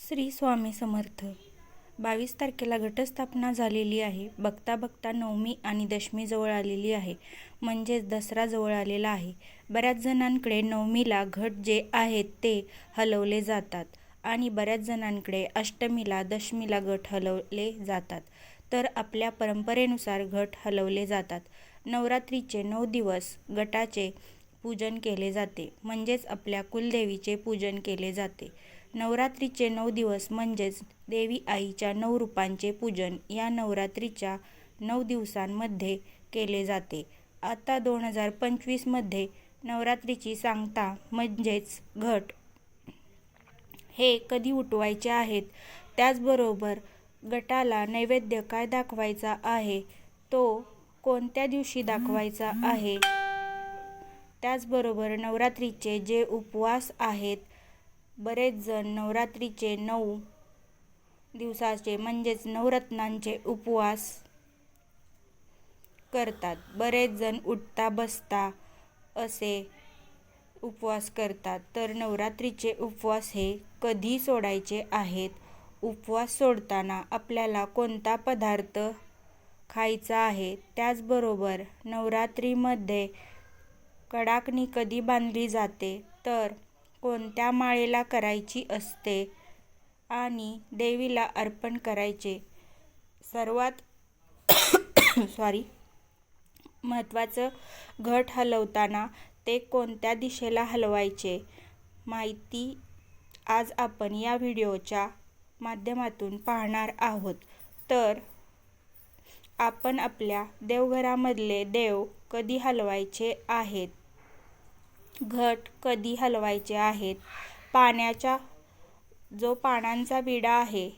श्री स्वामी समर्थ. बावीस तारखेला घटस्थापना झालेली आहे. बघता बघता नवमी आणि दशमी जवळ आलेली आहे. म्हणजेच दसरा जवळ आलेला आहे. बऱ्याच जणांकडे नवमीला घट जे आहेत ते हलवले जातात आणि बऱ्याच जणांकडे अष्टमीला दशमीला घट हलवले जातात. तर आपल्या परंपरेनुसार घट हलवले जातात. नवरात्रीचे नऊ दिवस गटाचे पूजन केले जाते. म्हणजेच आपल्या कुलदेवीचे पूजन केले जाते. नवरात्रीचे नऊ दिवस म्हणजेच देवी आईच्या नऊ रूपांचे पूजन या नवरात्रीच्या नऊ दिवसांमध्ये केले जाते. आता दोन हजार पंचवीसमध्ये नवरात्रीची सांगता म्हणजेच घट हे कधी उठवायचे आहेत? त्याचबरोबर गटाला नैवेद्य काय दाखवायचा आहे? तो कोणत्या दिवशी दाखवायचा आहे? त्याचबरोबर नवरात्रीचे जे उपवास आहेत बरेच जण नवरात्रीचे नऊ दिवसाचे म्हणजेच नवरत्नांचे उपवास करतात. बरेच जण उठता बसता असे उपवास करतात. तर नवरात्रीचे उपवास हे कधी सोडायचे आहेत? उपवास सोडताना आपल्याला कोणता पदार्थ खायचा आहे? त्याचबरोबर नवरात्रीमध्ये कडाकणी कधी बांधली जाते? तर कोणत्या माळेला करायची असते? आणि देवीला अर्पण करायचे. सर्वात सॉरी महत्त्वाचं घट हलवताना ते कोणत्या दिशेला हलवायचे? माहिती आज आपण या व्हिडिओच्या माध्यमातून पाहणार आहोत. तर आपण आपल्या देवघरामधले देव कधी हलवायचे आहेत? घट कधी हलवायचे आहेत? पाण्याच्या जो पानांचा विडा आहे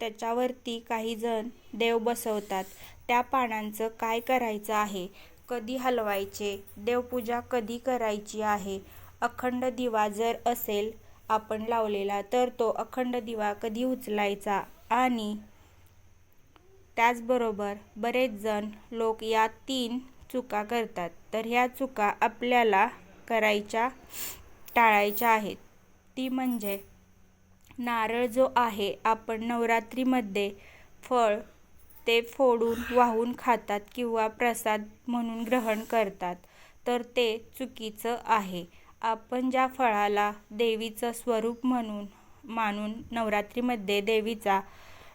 त्याच्यावरती काही जण देव बसवतात. त्या पानांचं काय करायचं आहे? कधी हलवायचे? देवपूजा कधी करायची आहे? अखंड दिवा जर असेल आपण लावलेला तर तो अखंड दिवा कधी उचलायचा? आणि त्याचबरोबर बरेच जण लोक या तीन चुका करतात. तर ह्या चुका आपल्याला करायच्या टाळायच्या आहेत. ती म्हणजे नारळ जो आहे आपण नवरात्रीमध्ये फळ ते फोडून वाहून खातात किंवा प्रसाद म्हणून ग्रहण करतात तर ते चुकीचं आहे. आपण ज्या फळाला देवीचं स्वरूप म्हणून मानून नवरात्रीमध्ये देवीचा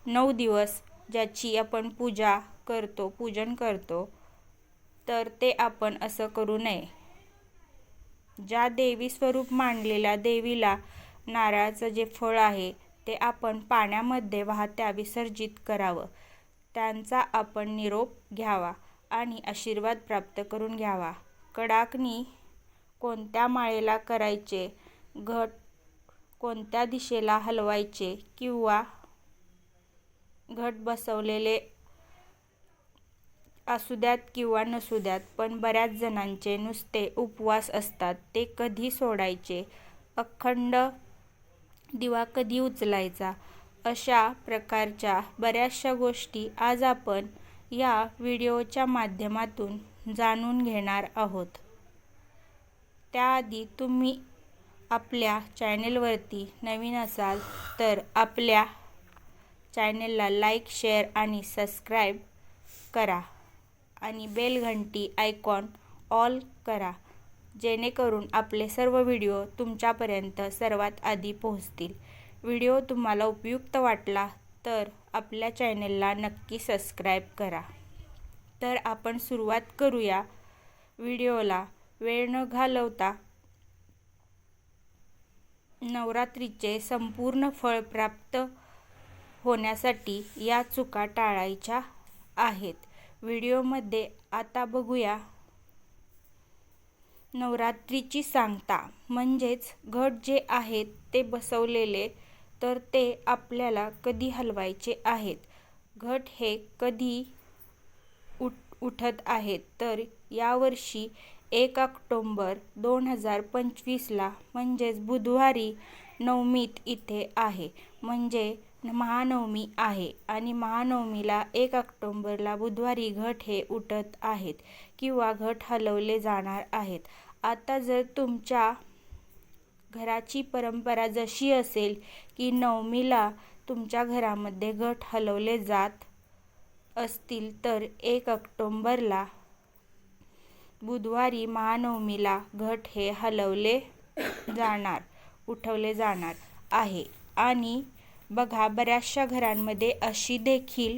नऊ दिवस ज्याची आपण पूजा करतो पूजन करतो तर ते आपण असं करू नये. ज्या देवी स्वरूप मांडलेल्या देवीला नारळाचं जे फळ आहे ते आपण पाण्यामध्ये वाहत्या विसर्जित करावं. त्यांचा आपण निरोप घ्यावा आणि आशीर्वाद प्राप्त करून घ्यावा. कडाकणी कोणत्या माळेला करायचे घट कोणत्या दिशेला हलवायचे किंवा घट बसवलेले असू द्यात किंवा नसू द्यात पण बऱ्याच जणांचे नुसते उपवास असतात ते कधी सोडायचे? अखंड दिवा कधी उचलायचा? अशा प्रकारच्या बऱ्याचशा गोष्टी आज आपण या व्हिडिओच्या माध्यमातून जाणून घेणार आहोत. त्याआधी तुम्ही आपल्या चॅनेलवरती नवीन असाल तर आपल्या चॅनेलला लाईक शेअर आणि सबस्क्राईब करा. आणि बेल घंटी आयकॉन ऑल करा जेणेकरून आपले सर्व व्हिडिओ तुमच्यापर्यंत सर्वात आधी पोहोचतील. व्हिडिओ तुम्हाला उपयुक्त वाटला तर आपल्या चॅनेलला नक्की सबस्क्राईब करा. तर आपण सुरुवात करूया व्हिडिओला. वेळ न घालवता नवरात्रीचे संपूर्ण फळ प्राप्त होण्यासाठी या चुका टाळायच्या आहेत. व्हिडिओमध्ये आता बघूया. नवरात्रीची सांगता. म्हणजेच घट जे आहेत ते बसवलेले तर ते आपल्याला कधी हलवायचे आहेत? घट हे कधी उठ उठत आहेत? तर यावर्षी एक ऑक्टोंबर दोन हजार पंचवीसला म्हणजेच बुधवारी नवमीत इथे आहे. म्हणजे महानवमी आहे आणि महानवमीला एक ऑक्टोंबरला बुधवारी घट हे उठत आहेत किंवा घट हलवले जाणार आहेत. आता जर तुमच्या घराची परंपरा जशी असेल की नवमीला तुमच्या घरामध्ये घट हलवले जात असतील तर एक ऑक्टोंबरला बुधवारी महानवमीला घट हे हलवले जाणार उठवले जाणार आहे. आणि बघा बऱ्याचशा घरांमध्ये अशी देखील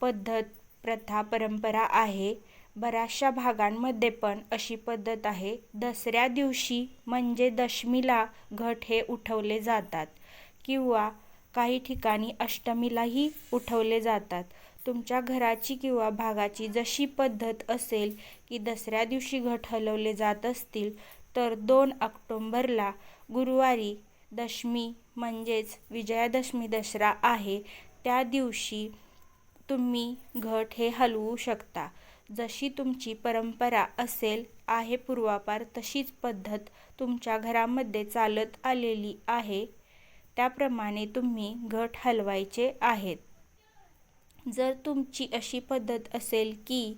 पद्धत प्रथा परंपरा आहे. बऱ्याचशा भागांमध्ये पण अशी पद्धत आहे. दसऱ्या दिवशी म्हणजे दशमीला घट हे उठवले जातात किंवा काही ठिकाणी अष्टमीलाही उठवले जातात. तुमच्या घराची किंवा भागाची जशी पद्धत असेल की दसऱ्या दिवशी घट हलवले जात असतील तर दोन ऑक्टोंबरला गुरुवारी दशमी म्हणजेच विजयादशमी दसरा आहे त्या दिवशी तुम्ही घट हे हलवू शकता. जशी तुमची परंपरा असेल आहे पूर्वापार तशीच पद्धत तुमच्या घरामध्ये चालत आलेली आहे. त्याप्रमाणे तुम्ही घट हलवायचे आहेत. जर तुमची अशी पद्धत असेल की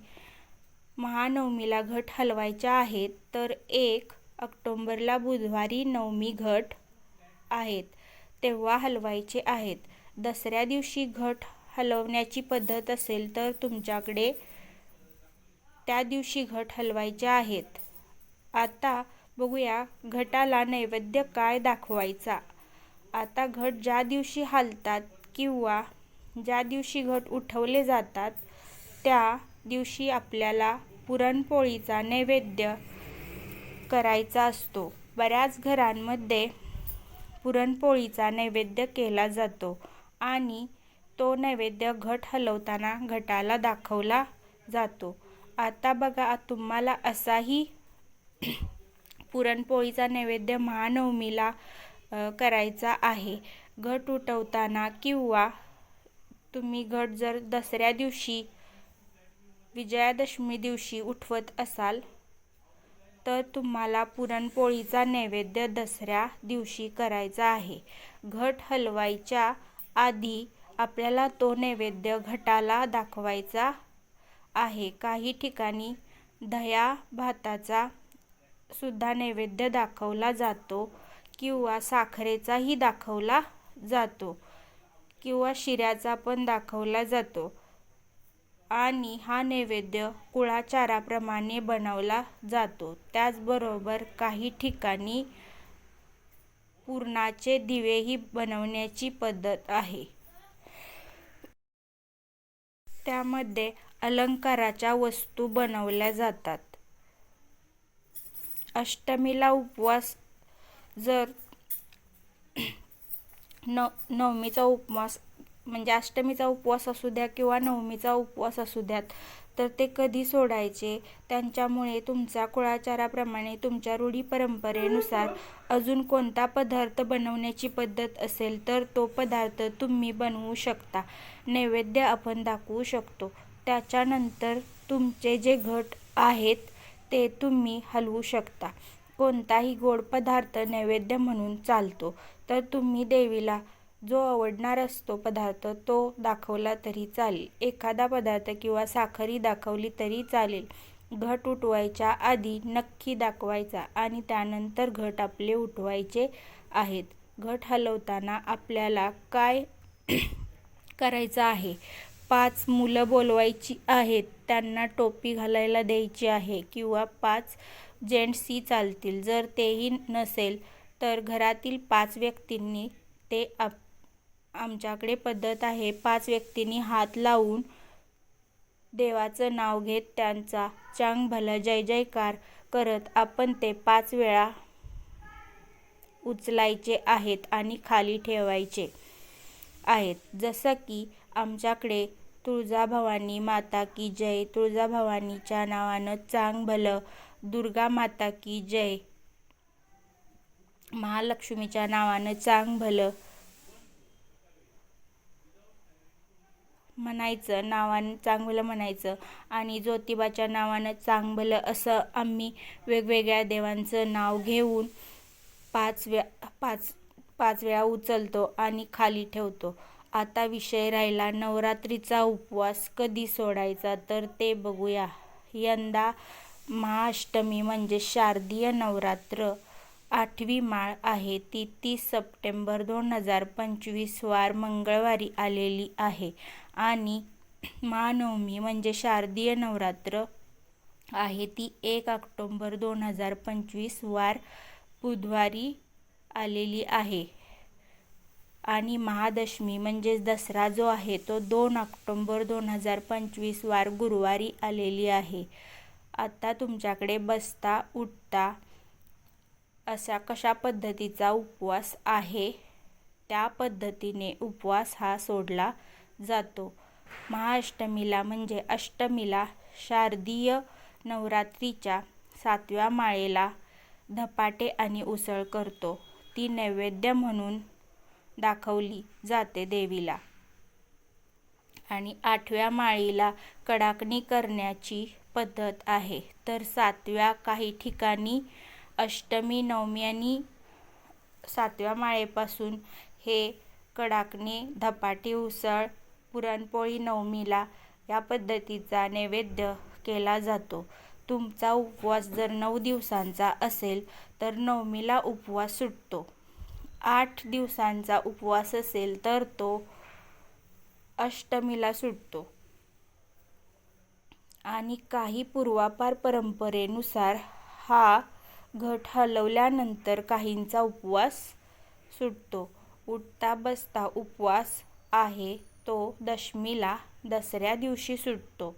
महानवमीला घट हलवायच्या आहेत तर एक ऑक्टोंबरला बुधवारी नवमी घट आहेत. तेव्हा हलवायचे आहेत. दसऱ्या दिवशी घट हलवण्याची पद्धत असेल तर तुमच्याकडे त्या दिवशी घट हलवायचे आहेत. आता बघूया घटाला नैवेद्य काय दाखवायचा? आता घट ज्या दिवशी हलतात किंवा ज्या दिवशी घट उठवले जातात त्या दिवशी आपल्याला पुरणपोळीचा नैवेद्य करायचा असतो. बऱ्याच घरांमध्ये पुरणपोळीचा नैवेद्य केला जातो आणि तो नैवेद्य घट हलवताना घटाला दाखवला जातो. आता बघा तुम्हाला असाही पुरणपोळीचा नैवेद्य महानवमीला करायचा आहे. घट उठवताना किंवा तुम्ही घट जर दसऱ्या दिवशी विजयादशमी दिवशी उठवत असाल तर तुम्हाला पुरणपोळीचा नैवेद्य दसऱ्या दिवशी करायचा आहे. घट हलवायच्या आधी आपल्याला तो नैवेद्य घटाला दाखवायचा आहे. काही ठिकाणी दह्या भाताचा सुद्धा नैवेद्य दाखवला जातो किंवा साखरेचाही दाखवला जातो किंवा शिऱ्याचा पण दाखवला जातो. आणि हा नैवेद्य कुळाचाराप्रमाणे बनवला जातो. त्याचबरोबर काही ठिकाणी पुरणाचे दिवेही बनवण्याची पद्धत आहे. त्यामध्ये अलंकाराच्या वस्तू बनवल्या जातात. अष्टमीला उपवास जर न नवमीचा उपवास म्हणजे अष्टमीचा उपवास असू द्या किंवा नवमीचा उपवास असू द्यात तर ते कधी सोडायचे? त्यांच्यामुळे तुमच्या कुळाचाराप्रमाणे तुमच्या रूढी परंपरेनुसार अजून कोणता पदार्थ बनवण्याची पद्धत असेल तर तो पदार्थ तुम्ही बनवू शकता. नैवेद्य आपण दाखवू शकतो. त्याच्यानंतर तुमचे जे घट आहेत ते तुम्ही हलवू शकता. कोणताही गोड पदार्थ नैवेद्य म्हणून चालतो. तर तुम्ही देवीला जो आवडणार असतो पदार्थ तो दाखवला तरी चालेल. एखादा पदार्थ किंवा साखरी दाखवली तरी चालेल. घट उठवायच्या आधी नक्की दाखवायचा आणि त्यानंतर घट आपले उठवायचे आहेत. घट हलवताना आपल्याला काय करायचं आहे? पाच मुलं बोलवायची आहेत त्यांना टोपी घालायला द्यायची आहे किंवा पाच जेंट्सही चालतील. जर तेही नसेल तर घरातील पाच व्यक्तींनी ते आप आमच्याकडे पद्धत आहे. पाच व्यक्तींनी हात लावून देवाचं नाव घेत त्यांचा चांग भला जय जयकार करत आपण ते पाच वेळा उचलायचे आहेत आणि खाली ठेवायचे आहेत. जसं की आमच्याकडे तुळजाभवानी माता की जय तुळजाभवानीच्या नावानं चांग भलं दुर्गा माता की जय महालक्ष्मीच्या नावानं चांग भलं म्हणायचं नावानं चांगलं म्हणायचं. आणि ज्योतिबाच्या नावानं चांगलं असं आम्ही वेगवेगळ्या देवांचं नाव घेऊन पाच वे पाच पाच वेळा उचलतो आणि खाली ठेवतो. आता विषय राहिला नवरात्रीचा उपवास कधी सोडायचा? तर ते बघूया. यंदा महाअष्टमी म्हणजे शारदीय नवरात्र. आठवी माळ आहे. ती तीस सप्टेंबर दोन हजार पंचवीस वार मंगळवारी आलेली आहे. आणि महानवमी म्हणजे शारदीय नवरात्र आहे. ती एक ऑक्टोंबर दोन हजार पंचवीस वार बुधवारी आलेली आहे. आणि महादशमी म्हणजेच दसरा जो आहे तो दोन ऑक्टोंबर दोन हजार पंचवीस वार गुरुवारी आलेली आहे. आता तुमच्याकडे बसता उठता असा कशा पद्धतीचा उपवास आहे? त्या पद्धतीने उपवास हा सोडला जातो. महाअष्टमीला म्हणजे अष्टमीला शारदीय नवरात्रीच्या सातव्या माळेला धपाटे आणि उसळ करतो. ती नैवेद्य म्हणून दाखवली जाते देवीला. आणि आठव्या माळीला कडाकणी करण्याची पद्धत आहे. तर सातव्या काही ठिकाणी अष्टमी नवमी आणि सातव्या माळेपासून हे कडाकणी धपाटी उसळ पुरणपोळी नवमीला या पद्धतीचा नैवेद्य केला जातो. तुमचा उपवास जर नऊ दिवसांचा असेल तर नवमीला उपवास सुटतो. आठ दिवसांचा उपवास असेल तर तो अष्टमीला सुटतो. आणि काही पूर्वापार परंपरेनुसार हा घट हलवल्यानंतर काहींचा उपवास सुटतो. उठता बसता उपवास आहे. तो दशमीला दसऱ्या दिवशी सुटतो.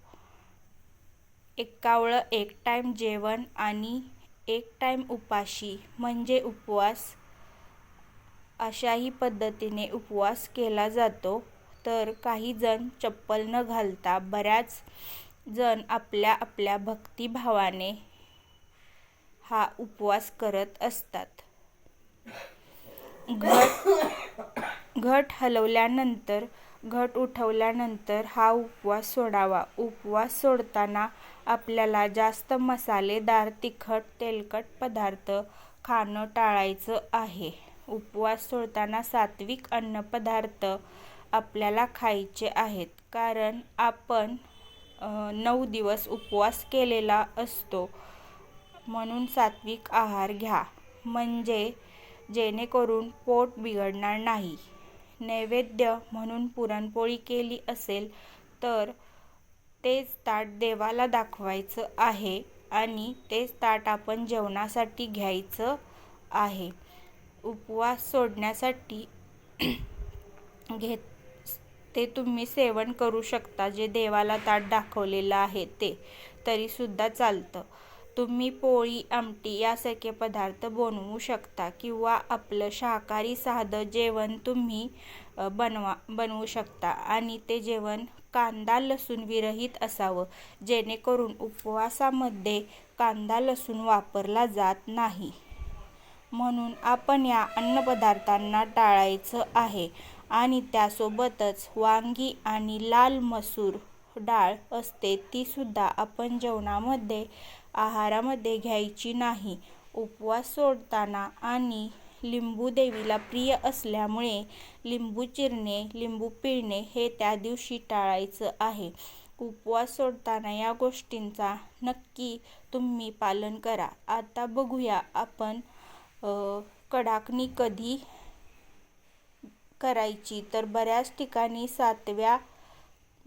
एकावळं एक टाईम जेवण आणि एक टाईम उपाशी म्हणजे उपवास. अशाही पद्धतीने उपवास केला जातो. तर काही जण चप्पल न घालता बऱ्याच जण आपल्या आपल्या भक्तिभावाने हा उपवास करत असतात. घट घट हलवल्यानंतर घट उठवल्यानंतर हा उपवास सोडावा. उपवास सोडताना आपल्याला जास्त मसालेदार तिखट तेलकट पदार्थ खाणं टाळायचं आहे. उपवास सोडताना सात्विक अन्नपदार्थ आपल्याला खायचे आहेत. कारण आपण नऊ दिवस उपवास केलेला असतो. म्हणून सात्विक आहार घ्या. म्हणजे जेणेकरून पोट बिघडणार नाही. नैवेद्य म्हणून पुरणपोळी केली असेल तर तेच ताट देवाला दाखवायचं आहे आणि तेच ताट आपण जेवणासाठी घ्यायचं आहे. उपवास सोडण्यासाठी घेत ते तुम्ही सेवन करू शकता. जे देवाला ताट दाखवलेलं आहे ते. तरीसुद्धा चालतं. तुम्ही पोळी आमटी यासारखे पदार्थ बनवू शकता किंवा आपलं शाकाहारी साधं जेवण तुम्ही बनवा बनवू शकता. आणि ते जेवण कांदा लसूण विरहित असावं. जेणेकरून उपवासामध्ये कांदा लसूण वापरला जात नाही. म्हणून आपण या अन्नपदार्थांना टाळायचं आहे. आणि त्यासोबतच वांगी आणि लाल मसूर डाळ असते तीसुद्धा आपण जेवणामध्ये आहारामध्ये घ्यायची नाही. उपवास सोडताना आणि लिंबू देवीला प्रिय असल्यामुळे लिंबू चिरणे लिंबू पिळणे हे त्या दिवशी टाळायचं आहे. उपवास सोडताना या गोष्टींचा नक्की तुम्ही पालन करा. आता बघूया आपण कडाकणी कधी करायची? तर बऱ्याच ठिकाणी सातव्या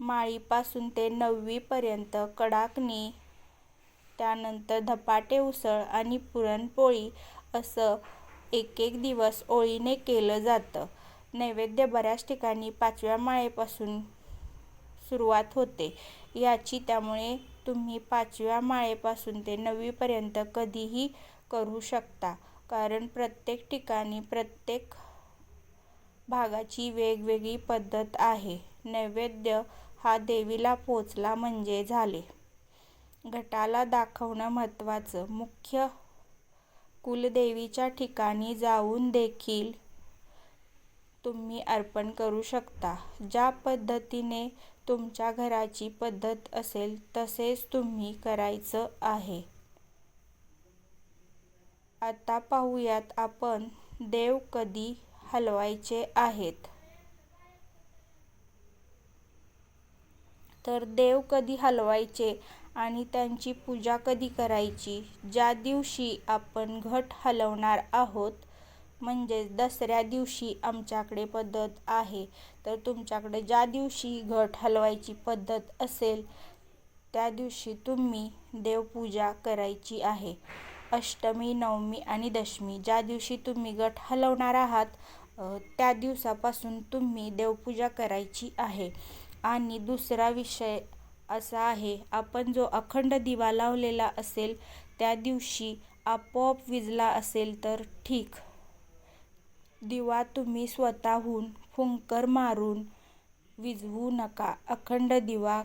माळीपासून ते नववीपर्यंत कडाकणी त्यानंतर धपाटे उसळ आणि पुरणपोळी असं एक एक दिवस ओळीने केलं जातं. नैवेद्य बऱ्याच ठिकाणी पाचव्या माळेपासून सुरुवात होते. याची त्यामुळे तुम्ही पाचव्या माळेपासून ते नववीपर्यंत कधीही करू शकता. कारण प्रत्येक ठिकाणी प्रत्येक भागाची वेगवेगळी पद्धत आहे. नैवेद्य हा देवीला पोचला म्हणजे झाले. गटाला दाखवणं महत्त्वाचं. मुख्य कुलदेवीच्या ठिकाणी जाऊन देखील तुम्ही अर्पण करू शकता. ज्या पद्धतीने तुमच्या घराची पद्धत असेल तसेच तुम्ही करायचं आहे. आता पाहूयात आपण देव कधी हलवायचे आहेत. तर देव कधी हलवायचे? आणि त्यांची पूजा कधी करायची? ज्या दिवशी आपण घट हलवणार आहोत म्हणजेच दसऱ्या दिवशी आमच्याकडे पद्धत आहे. तर तुमच्याकडे ज्या दिवशी घट हलवायची पद्धत असेल त्या दिवशी तुम्ही देवपूजा करायची आहे. अष्टमी नवमी आणि दशमी ज्या दिवशी तुम्ही गट हलवणार आहात त्या दिवसापासून तुम्ही देवपूजा करायची आहे. आणि दुसरा विषय असा आहे. आपण जो अखंड दिवा लावलेला असेल त्या दिवशी आपोआप विजला असेल तर ठीक. दिवा तुम्ही स्वतःहून फुंकर मारून विजवू नका. अखंड दिवा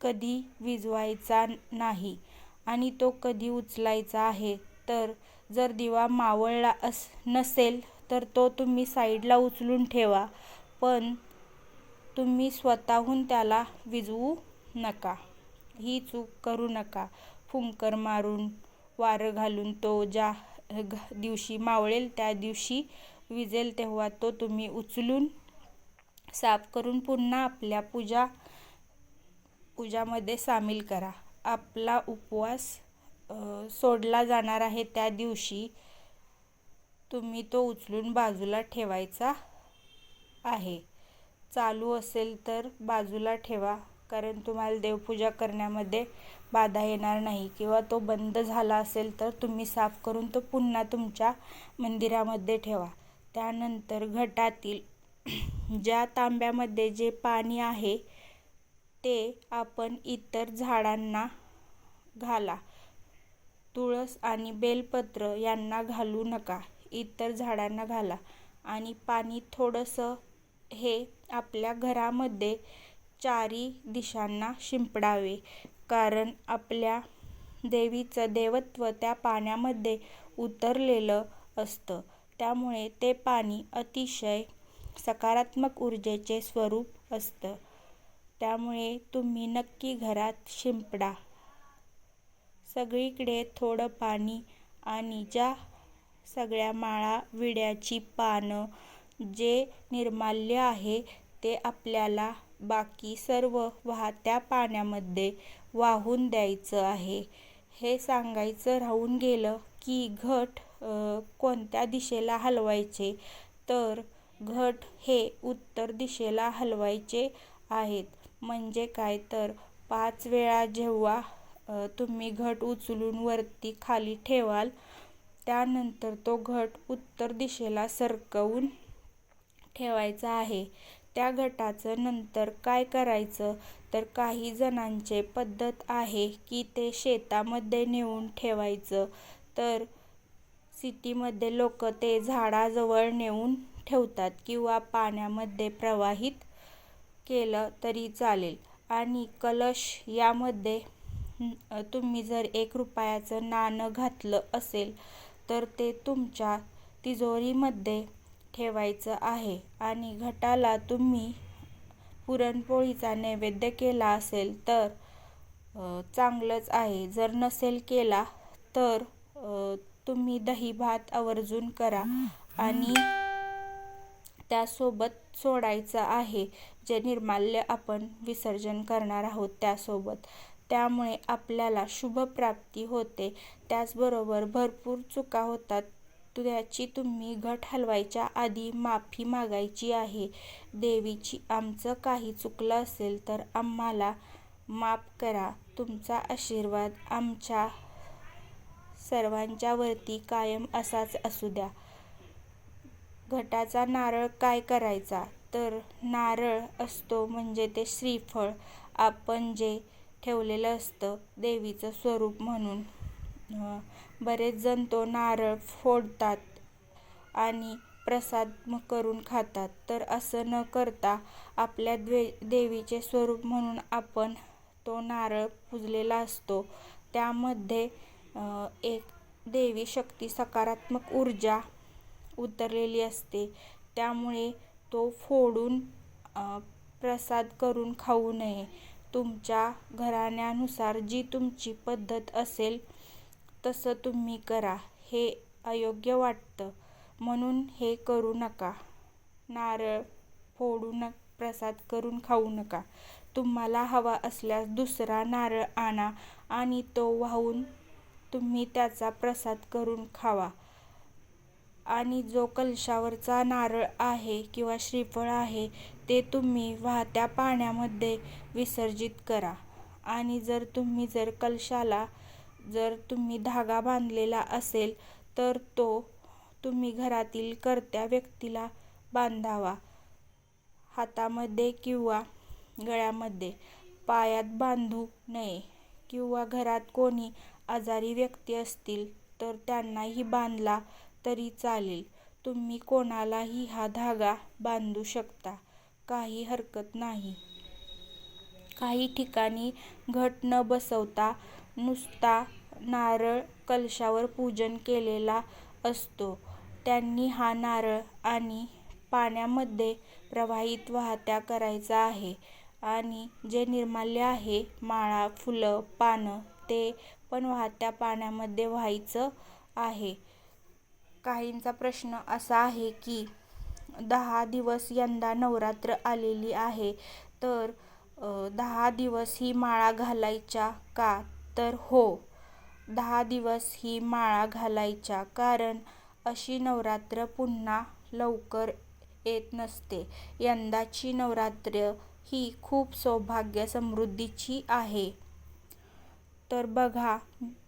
कधी विजवायचा नाही आणि तो कधी उचलायचा आहे. तर जर दिवा मावळला अस नसेल तर तो तुम्ही साईडला उचलून ठेवा पण तुम्ही स्वतःहून त्याला विजवू नका. ही चूक करू नका. फुंकर मारून वारं घालून तो ज्या दिवशी मावळेल त्या दिवशी विजेल तेव्हा तो तुम्ही उचलून साफ करून पुन्हा आपल्या पूजा पूजामध्ये सामील करा. आपला उपवास सोडला जाणार आहे त्या दिवशी तुम्ही तो उचलून बाजूला ठेवायचा आहे. चालू असेल तर बाजूला ठेवा. कारण तुम्हाला देवपूजा करण्यामध्ये बाधा येणार नाही. किंवा तो बंद झाला असेल तर तुम्ही साफ करून तो पुन्हा तुमच्या मंदिरामध्ये ठेवा. त्यानंतर घटातील ज्या तांब्यामध्ये जे पाणी आहे ते आपण इतर झाडांना घाला. तुळस आणि बेलपत्र यांना घालू नका. इतर झाडांना घाला. आणि पाणी थोडंसं हे आपल्या घरामध्ये चारी दिशांना शिंपडावे कारण आपल्या देवीचं देवत्व त्या पाण्यामध्ये उतरलेलं असतं. त्यामुळे ते पाणी अतिशय सकारात्मक ऊर्जेचे स्वरूप असतं. त्यामुळे तुम्ही नक्की घरात शिंपडा. सगळीकडे थोडं पाणी आणि ज्या सगळ्या माळा विड्याची पानं जे निर्माल्य आहे ते आपल्याला बाकी सर्व वाहत्या पाण्यामध्ये वाहून द्यायचं आहे. हे सांगायचं राहून गेलं की घट कोणत्या दिशेला हलवायचे? तर घट हे उत्तर दिशेला हलवायचे आहेत. म्हणजे काय? तर पाच वेळा जेव्हा तुम्ही घट उचलून वरती खाली ठेवाल त्यानंतर तो घट उत्तर दिशेला सरकवून ठेवायचा आहे. त्या गटाचं नंतर काय करायचं? तर काही जणांचे पद्धत आहे की ते शेतामध्ये नेऊन ठेवायचं. तर सिटीमध्ये लोक ते झाडाजवळ नेऊन ठेवतात किंवा पाण्यामध्ये प्रवाहित केलं तरी चालेल. आणि कलश यामध्ये तुम्ही जर एक रुपयाचं नाणं घातलं असेल तर ते तुमच्या तिजोरीमध्ये ठेवायचं आहे आणि घटाला तुम्ही पुरणपोळीचा नैवेद्य केला असेल तर चांगलंच आहे. जर नसेल केला तर तुम्ही दही भात आवर्जून करा आणि त्यासोबत सोडायचं आहे जे निर्माल्य आपण विसर्जन करणार आहोत त्यासोबत. त्यामुळे आपल्याला शुभप्राप्ती होते. त्याचबरोबर भरपूर चुका होतात. त्याची तुम्ही घट हलवायच्या आधी माफी मागायची आहे. देवीची आमचं काही चुकलं असेल तर आम्हाला माफ करा. तुमचा आशीर्वाद आमच्या सर्वांच्यावरती कायम असाच असू द्या. घटाचा नारळ काय करायचा? तर नारळ असतो म्हणजे ते श्रीफळ. आपण जे ठेवलेलं असतं देवीचं स्वरूप म्हणून. बरेच जण तो नारळ फोडतात आणि प्रसाद करून खातात. तर असं न करता आपल्या द्वे देवीचे स्वरूप म्हणून आपण तो नारळ पुजलेला असतो. त्यामध्ये एक देवी शक्ती सकारात्मक ऊर्जा उतरलेली असते. त्यामुळे तो फोडून प्रसाद करून खाऊ नये. तुमच्या घराण्यानुसार जी तुमची पद्धत असेल तसं तुम्ही करा हे अयोग्य वाटतं. म्हणून हे करू नका. नारळ फोडू न प्रसाद करून खाऊ नका. तुम्हाला हवा असल्यास दुसरा नारळ आणा आणि तो वाहून तुम्ही त्याचा प्रसाद करून खावा. आणि जो कलशावरचा नारळ आहे किंवा श्रीफळ आहे ते तुम्ही वाहत्या पाण्यामध्ये विसर्जित करा. आणि जर तुम्ही जर कलशाला जर तुम्ही धागा बांधलेला असेल तर तो तुम्ही घरातील कर्त्या व्यक्तीला बांधावा. हातामध्ये किंवा गळ्यामध्ये. पायात बांधू नये. किंवा घरात कोणी आजारी व्यक्ती असतील तर त्यांनाही बांधला तरी चालेल. तुम्ही कोणालाही हा धागा बांधू शकता. काही हरकत नाही. काही ठिकाणी घट न बसवता नुसता नारळ कलशावर पूजन केलेला असतो. त्यांनी हा नारळ आणि पाण्यामध्ये प्रवाहित वाहत्या करायचा आहे आणि जे निर्माल्य आहे माळा फुलं पानं ते पण वाहत्या पाण्यामध्ये व्हायचं आहे. काहींचा प्रश्न असा आहे की दहा दिवस यंदा नवरात्र आलेली आहे तर दहा दिवस ही माळा घालायच्या का? तर हो दहा दिवस ही माळा घालायच्या कारण अशी नवरात्र पुन्हा लवकर येत नसते. यंदाची नवरात्र ही खूप सौभाग्य समृद्धीची आहे. तर बघा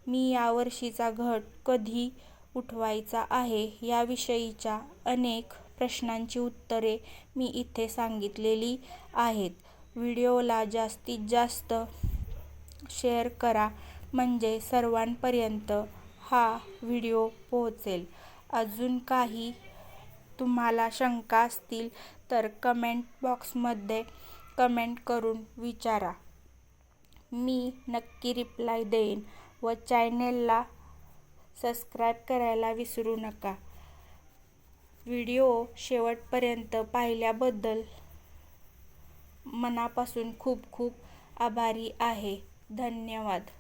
मी यावर्षीचा घट कधी उठवायचा आहे याविषयीच्या अनेक प्रश्नांची उत्तरे मी इथे सांगितलेली आहेत. व्हिडिओला जास्तीत जास्त शेअर करा. म्हणजे सर्वांपर्यंत हा व्हिडिओ पोहोचेल. अजून काही तुम्हाला शंका असतील तर कमेंट बॉक्समध्ये कमेंट करून विचारा. मी नक्की रिप्लाय देईन व चॅनेलला सबस्क्राईब करायला विसरू नका. व्हिडिओ शेवटपर्यंत पाहिल्याबद्दल मनापासून खूप खूप आभारी आहे. धन्यवाद.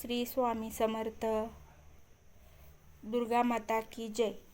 श्री स्वामी समर्थ. दुर्गा माता की जय.